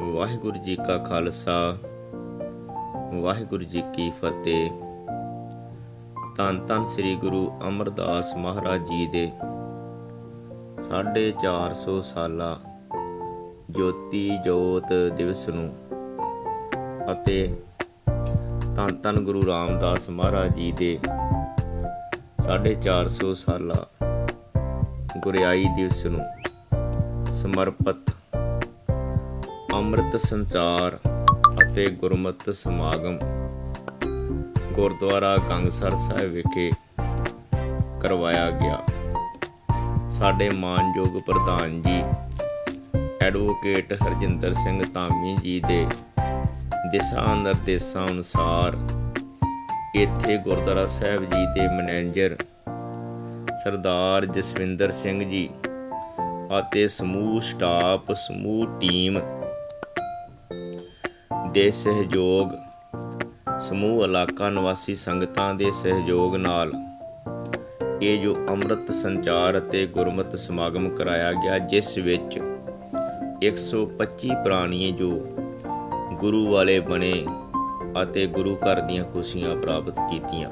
ਵਾਹਿਗੁਰੂ ਜੀ ਕਾ ਖਾਲਸਾ, ਵਾਹਿਗੁਰੂ ਜੀ ਕੀ ਫਤਿਹ। ਧੰਨ ਧੰਨ ਸ੍ਰੀ ਗੁਰੂ ਅਮਰਦਾਸ ਮਹਾਰਾਜ ਜੀ ਦੇ 450 ਸਾਲਾ ਜੋਤੀ ਜੋਤ ਦਿਵਸ ਨੂੰ ਅਤੇ ਧੰਨ ਧੰਨ ਗੁਰੂ ਰਾਮਦਾਸ ਮਹਾਰਾਜ ਜੀ ਦੇ 450 ਸਾਲਾ ਗੁਰਿਆਈ ਦਿਵਸ ਨੂੰ ਸਮਰਪਿਤ ਅੰਮ੍ਰਿਤ ਸੰਚਾਰ ਅਤੇ ਗੁਰਮਤਿ ਸਮਾਗਮ ਗੁਰਦੁਆਰਾ ਕੰਗਸਰ ਸਾਹਿਬ ਵਿਖੇ ਕਰਵਾਇਆ ਗਿਆ। ਸਾਡੇ ਮਾਨਯੋਗ ਪ੍ਰਧਾਨ ਜੀ ਐਡਵੋਕੇਟ ਹਰਜਿੰਦਰ ਸਿੰਘ ਧਾਮੀ ਜੀ ਦੇ ਦਿਸ਼ਾ ਨਿਰਦੇਸ਼ਾਂ ਅਨੁਸਾਰ ਇੱਥੇ ਗੁਰਦੁਆਰਾ ਸਾਹਿਬ ਜੀ ਦੇ ਮੈਨੇਜਰ ਸਰਦਾਰ ਜਸਵਿੰਦਰ ਸਿੰਘ ਜੀ ਅਤੇ ਸਮੂਹ ਸਟਾਫ, ਸਮੂਹ ਟੀਮ ਦੇ ਸਹਿਯੋਗ ਸਮੂਹ ਇਲਾਕਾ ਨਿਵਾਸੀ ਸੰਗਤਾਂ ਦੇ ਸਹਿਯੋਗ ਨਾਲ ਇਹ ਜੋ ਅੰਮ੍ਰਿਤ ਸੰਚਾਰ ਅਤੇ ਗੁਰਮਤਿ ਸਮਾਗਮ ਕਰਾਇਆ ਗਿਆ, ਜਿਸ ਵਿੱਚ 125 ਪ੍ਰਾਣੀਏ ਜੋ ਗੁਰੂ ਵਾਲੇ ਬਣੇ ਅਤੇ ਗੁਰੂ ਘਰ ਦੀਆਂ ਖੁਸ਼ੀਆਂ ਪ੍ਰਾਪਤ ਕੀਤੀਆਂ।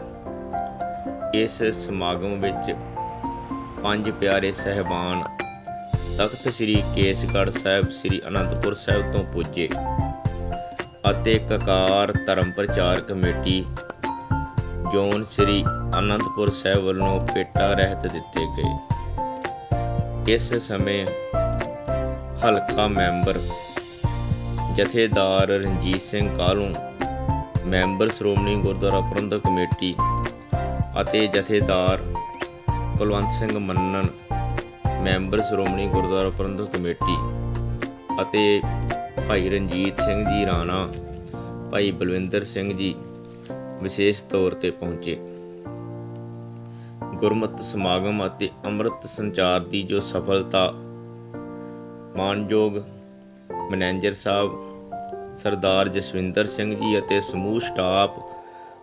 ਇਸ ਸਮਾਗਮ ਵਿੱਚ ਪੰਜ ਪਿਆਰੇ ਸਹਿਬਾਨ ਤਖਤ ਸ੍ਰੀ ਕੇਸਗੜ੍ਹ ਸਾਹਿਬ, ਸ੍ਰੀ ਅਨੰਦਪੁਰ ਸਾਹਿਬ ਤੋਂ ਪੁੱਜੇ। ਅਤੇ ਕਕਾਰ ਧਰਮ ਪ੍ਰਚਾਰ ਕਮੇਟੀ ਜੋਨ ਸ੍ਰੀ ਅਨੰਦਪੁਰ ਸਾਹਿਬ ਵੱਲੋਂ ਪੇਟਾ ਰਹਿਤ ਦਿੱਤੇ ਗਏ। ਇਸ ਸਮੇਂ ਹਲਕਾ member Jathedar Ranjit Singh Kalu member Shiromani Gurdwara Parbandhak committee ਅਤੇ ਜਥੇਦਾਰ ਕੁਲਵੰਤ ਸਿੰਘ ਮੰਨਨ ਮੈਂਬਰ ਸ਼੍ਰੋਮਣੀ ਗੁਰਦੁਆਰਾ ਪ੍ਰਬੰਧਕ ਕਮੇਟੀ ਅਤੇ ਭਾਈ ਰਣਜੀਤ ਸਿੰਘ ਜੀ ਰਾਣਾ, ਭਾਈ ਬਲਵਿੰਦਰ ਸਿੰਘ ਜੀ ਵਿਸ਼ੇਸ਼ ਤੌਰ ਤੇ ਪਹੁੰਚੇ। ਗੁਰਮਤਿ ਸਮਾਗਮ ਅਤੇ ਅੰਮ੍ਰਿਤ ਸੰਚਾਰ ਦੀ ਜੋ ਸਫਲਤਾ, ਮਾਨਯੋਗ ਮੈਨੇਜਰ ਸਾਹਿਬ ਸਰਦਾਰ ਜਸਵਿੰਦਰ ਸਿੰਘ ਜੀ ਅਤੇ ਸਮੂਹ ਸਟਾਫ,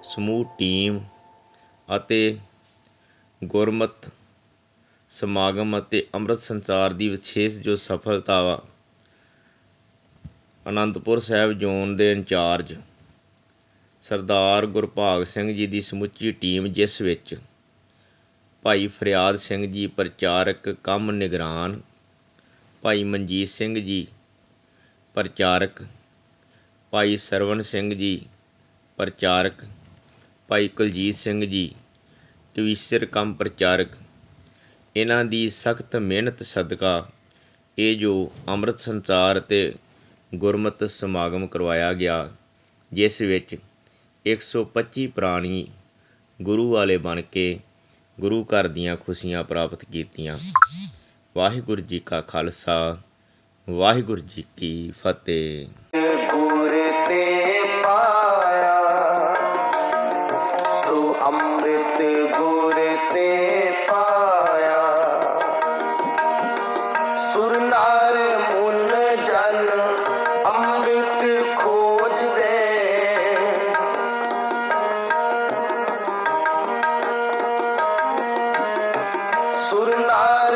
ਸਮੂਹ ਟੀਮ ਅਤੇ ਗੁਰਮਤ ਸਮਾਗਮ ਅਤੇ ਅੰਮ੍ਰਿਤ ਸੰਚਾਰ ਦੀ ਵਿਸ਼ੇਸ਼ ਜੋ ਸਫਲਤਾ ਵਾ ਅਨੰਦਪੁਰ ਸਾਹਿਬ ਜ਼ੋਨ ਦੇ ਇੰਚਾਰਜ ਸਰਦਾਰ ਗੁਰਭਾਗ ਸਿੰਘ ਜੀ ਦੀ ਸਮੁੱਚੀ ਟੀਮ ਜਿਸ ਵਿੱਚ ਭਾਈ ਫਰਿਆਦ ਸਿੰਘ ਜੀ ਪ੍ਰਚਾਰਕ ਕੰਮ ਨਿਗਰਾਨ, ਭਾਈ ਮਨਜੀਤ ਸਿੰਘ ਜੀ ਪ੍ਰਚਾਰਕ, ਭਾਈ ਸਰਵਨ ਸਿੰਘ ਜੀ ਪ੍ਰਚਾਰਕ, ਭਾਈ ਕੁਲਜੀਤ ਸਿੰਘ ਜੀ ਟਵੀਸਰ ਕੰਮ ਪ੍ਰਚਾਰਕ। ਇਹਨਾਂ ਦੀ ਸਖਤ ਮਿਹਨਤ ਸਦਕਾ ਇਹ ਜੋ ਅੰਮ੍ਰਿਤ ਸੰਚਾਰ ਤੇ ਗੁਰਮਤਿ ਸਮਾਗਮ ਕਰਵਾਇਆ ਗਿਆ, ਜਿਸ ਵਿੱਚ 125 ਪ੍ਰਾਣੀ ਗੁਰੂ ਵਾਲੇ ਬਣ ਕੇ ਗੁਰੂ ਘਰ ਦੀਆਂ ਖੁਸ਼ੀਆਂ ਪ੍ਰਾਪਤ ਕੀਤੀਆਂ। ਵਾਹਿਗੁਰੂ ਜੀ ਕਾ ਖਾਲਸਾ, ਵਾਹਿਗੁਰੂ ਜੀ ਕੀ ਫਤਿਹ। ਗੁਰ ਤੇ ਪਾਇਆ, ਸੋ ਅੰਮ੍ਰਿਤ ਸੁਰ ਨਾਰ